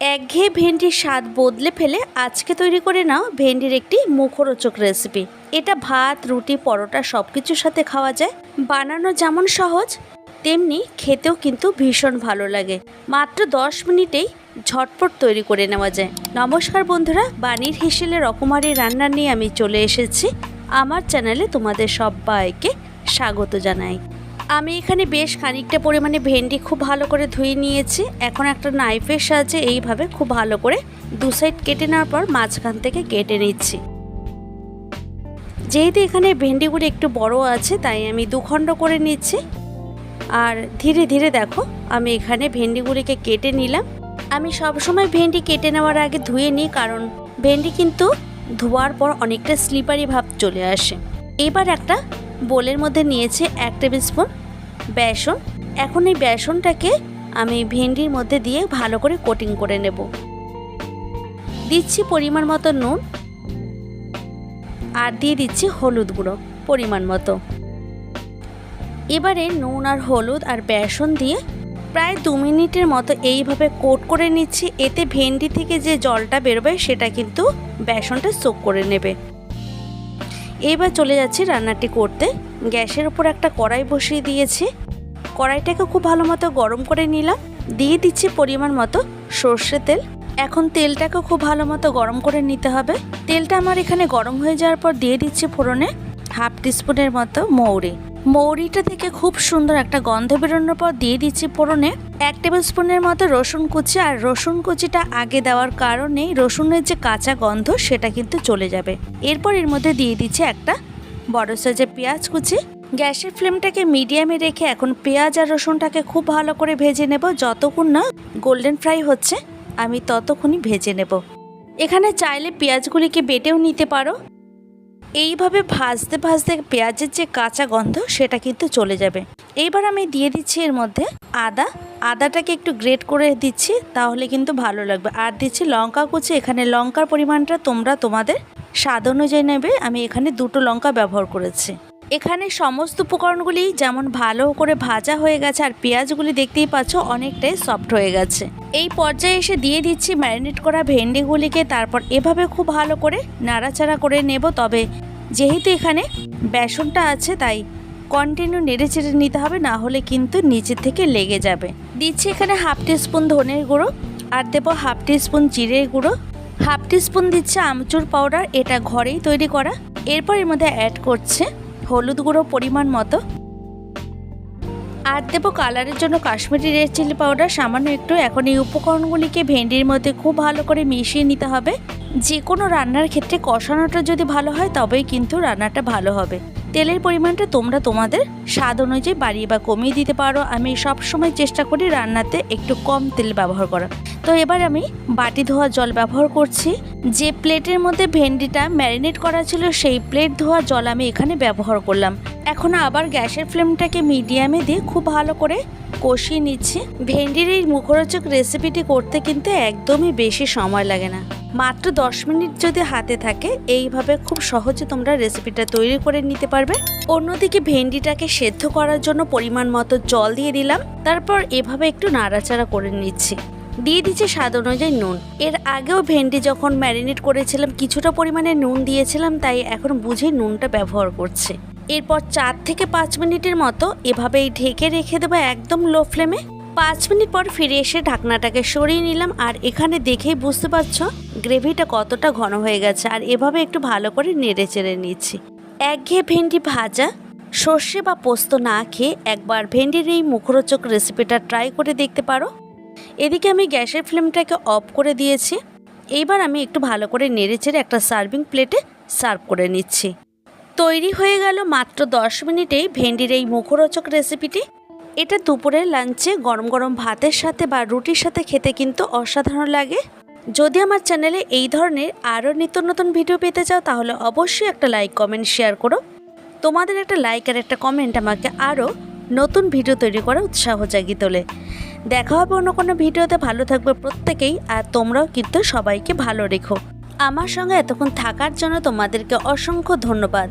একঘেয়ে ভেন্ডির স্বাদ বদলে ফেলে আজকে তৈরি করে নাও ভেন্ডির একটি মুখরোচক রেসিপি। এটা ভাত, রুটি, পরোটা সব কিছুর সাথে খাওয়া যায়। বানানো যেমন সহজ, তেমনি খেতেও কিন্তু ভীষণ ভালো লাগে। মাত্র দশ মিনিটেই ঝটপট তৈরি করে নেওয়া যায়। নমস্কার বন্ধুরা, বানির হিসেলে রকমারি রান্না নিয়ে আমি চলে এসেছি। আমার চ্যানেলে তোমাদের সবাইকে স্বাগত জানাই। আমি এখানে বেশ খানিকটা পরিমাণে ভেন্ডি খুব ভালো করে ধুয়ে নিয়েছি। এখন একটা নাইফের সাহায্যে এইভাবে খুব ভালো করে দু সাইড কেটে নেওয়ার পর মাঝখান থেকে কেটে নিচ্ছি। যেহেতু এখানে ভেন্ডিগুলো একটু বড় আছে, তাই আমি দুখণ্ড করে নিচ্ছি। আর ধীরে ধীরে দেখো, আমি এখানে ভেন্ডিগুলিকে কেটে নিলাম। আমি সবসময় ভেন্ডি কেটে নেওয়ার আগে ধুয়ে নিই, কারণ ভেন্ডি কিন্তু ধোয়ার পর অনেকটা স্লিপারি ভাব চলে আসে। এবার একটা বোলের মধ্যে নিয়েছি এক টেবিল স্পুন বেসন। এখন এই বেসনটাকে আমি ভেন্ডির মধ্যে দিয়ে ভালো করে কোটিং করে নেব। দিচ্ছি পরিমাণ মতো নুন আর দিয়ে দিচ্ছি হলুদ গুঁড়ো পরিমাণ মতো। এবারে নুন আর হলুদ আর বেসন দিয়ে প্রায় দু মিনিটের মতো এইভাবে কোট করে নিচ্ছি। এতে ভেন্ডি থেকে যে জলটা বেরোবে সেটা কিন্তু বেসনটা সোক করে নেবে। এবার চলে যাচ্ছি রান্নাটি করতে। গ্যাসের উপর একটা কড়াই বসিয়ে দিয়েছি। কড়াইটাকে খুব ভালো মতো গরম করে নিলাম। দিয়ে দিচ্ছি পরিমাণ মতো সর্ষে তেল। এখন তেলটাকে খুব ভালো মতো গরম করে নিতে হবে। তেলটা আমার এখানে গরম হয়ে যাওয়ার পর দিয়ে দিচ্ছি ফোড়নে হাফ টিস্পুনের মতো মৌরি। মৌরিটা থেকে খুব সুন্দর একটা গন্ধ বেরোনোর পর দিয়ে দিচ্ছি ফোড়নে এক টেবিল স্পুনের মতো রসুন কুচি, আর রসুন কুচিটা আগে দেওয়ার কারণে রসুনের যে কাঁচা গন্ধ সেটা কিন্তু চলে যাবে। এরপর এর মধ্যে দিয়ে দিচ্ছি একটা বড় সাইজের পেঁয়াজ কুচি। গ্যাসের ফ্লেমটাকে মিডিয়ামে রেখে এখন পেঁয়াজ আর রসুনটাকে খুব ভালো করে ভেজে নেব। যতক্ষণ না গোল্ডেন ফ্রাই হচ্ছে, আমি ততক্ষণই ভেজে নেব। এখানে চাইলে পেঁয়াজগুলিকে বেটেও নিতে পারো। এইভাবে ভাজতে ভাজতে পেঁয়াজের যে কাঁচা গন্ধ, সেটা কিন্তু চলে যাবে। এইবার আমি দিয়ে দিচ্ছি এর মধ্যে আদা। আদাটাকে একটু গ্রেট করে দিচ্ছি, তাহলে কিন্তু ভালো লাগবে। আর দিচ্ছি লঙ্কা কুচি। এখানে লঙ্কার পরিমাণটা তোমরা তোমাদের স্বাদ অনুযায়ী নেবে। আমি এখানে দুটো লঙ্কা ব্যবহার করেছি। এখানে সমস্ত উপকরণগুলি যেমন ভালো করে ভাজা হয়ে গেছে আর পেঁয়াজগুলি দেখতেই পাচ্ছ অনেকটাই সফট হয়ে গেছে। এই পর্যায়ে এসে দিয়ে দিচ্ছি ম্যারিনেট করা ভেন্ডিগুলিকে। তারপর এভাবে খুব ভালো করে নাড়াচাড়া করে নেব। তবে যেহেতু এখানে বেসনটা আছে, তাই কন্টিনিউ নেড়ে চেড়ে নিতে হবে, না হলে কিন্তু নিচে থেকে লেগে যাবে। দিচ্ছি এখানে হাফ স্পুন ধনের গুঁড়ো, আর দেবো হাফ স্পুন জিরের গুঁড়ো। হাফ স্পুন দিচ্ছে আমচুর পাউডার এটা ঘরেই তৈরি করা। এরপর এর মধ্যে অ্যাড করছে হলুদ গুঁড়ো পরিমাণ মতো। আর দেবো কালারের জন্য কাশ্মীরি রেড চিলি পাউডার। সামান্য একটু। এখন এই উপকরণগুলিকে ভেন্ডির মধ্যে খুব ভালো করে মিশিয়ে নিতে হবে। যে কোনো রান্নার ক্ষেত্রে কষানোটা যদি ভালো হয়, তবেই কিন্তু রান্নাটা ভালো হবে। তেলের পরিমাণটা তোমরা তোমাদের স্বাদ অনুযায়ী বাড়িয়ে বা কমিয়ে দিতে পারো। আমি সব সময় চেষ্টা করি রান্নাতে একটু কম তেল ব্যবহার করা তো এবার আমি বাটি ধোয়া জল ব্যবহার করছি। যে প্লেটের মধ্যে ভেন্ডিটা ম্যারিনেট করা ছিল, সেই প্লেট ধোয়া জল আমি এখানে ব্যবহার করলাম। এখন আবার গ্যাসের ফ্লেমটাকে মিডিয়ামে দিয়ে খুব ভালো করে কষিয়ে নিচ্ছি। ভেন্ডির এই মুখরোচক রেসিপিটি করতে কিন্তু একদমই বেশি সময় লাগে না। মাত্র দশ মিনিট যদি হাতে থাকে, এইভাবে খুব সহজে তোমরা রেসিপিটা তৈরি করে নিতে পারবে। অন্যদিকে ভেন্ডিটাকে সেদ্ধ করার জন্য পরিমাণ মতো জল দিয়ে দিলাম। তারপর এভাবে একটু নাড়াচাড়া করে নিচ্ছি। দিয়ে দিচ্ছে স্বাদ অনুযায়ী নুন। এর আগেও ভেন্ডি যখন ম্যারিনেট করেছিলাম, কিছুটা পরিমাণে নুন দিয়েছিলাম, তাই এখন বুঝে নুনটা ব্যবহার করছে। এরপর চার থেকে পাঁচ মিনিটের মতো এভাবেই ঢেকে রেখে দেবো একদম লো ফ্লেমে। পাঁচ মিনিট পর ফিরে এসে ঢাকনাটাকে সরিয়ে নিলাম, আর এখানে দেখেই বুঝতে পারছ গ্রেভিটা কতটা ঘন হয়ে গেছে, আর এভাবে একটু ভালো করে নেড়ে চেড়ে নিচ্ছি। একঘেয়ে ভেন্ডি ভাজা, সর্ষে বা পোস্ত না খেয়ে একবার ভেন্ডির এই মুখরোচক রেসিপিটা ট্রাই করে দেখতে পারো। এদিকে আমি গ্যাসের ফ্লেমটাকে অফ করে দিয়েছি। এইবার আমি একটু ভালো করে নেড়ে চেড়ে একটা সার্ভিং প্লেটে সার্ভ করে নিচ্ছি। তৈরি হয়ে গেল মাত্র দশ মিনিটেই ভেন্ডির এই মুখরোচক রেসিপিটি। এটা দুপুরের লাঞ্চে গরম গরম ভাতের সাথে বা রুটির সাথে খেতে কিন্তু অসাধারণ লাগে। যদি আমার চ্যানেলে এই ধরনের আরও নিত্য নতুন ভিডিও পেতে চাও, তাহলে অবশ্যই একটা লাইক, কমেন্ট, শেয়ার করো। তোমাদের একটা লাইক আর একটা কমেন্ট আমাকে আরও নতুন ভিডিও তৈরি করা উৎসাহ জাগিয়ে তোলে। দেখা হবে অন্য কোনো ভিডিওতে। ভালো থাকবে প্রত্যেকেই আর তোমরাও কিন্তু সবাইকে ভালো রেখো। আমার সঙ্গে এতক্ষণ থাকার জন্য তোমাদেরকে অসংখ্য ধন্যবাদ।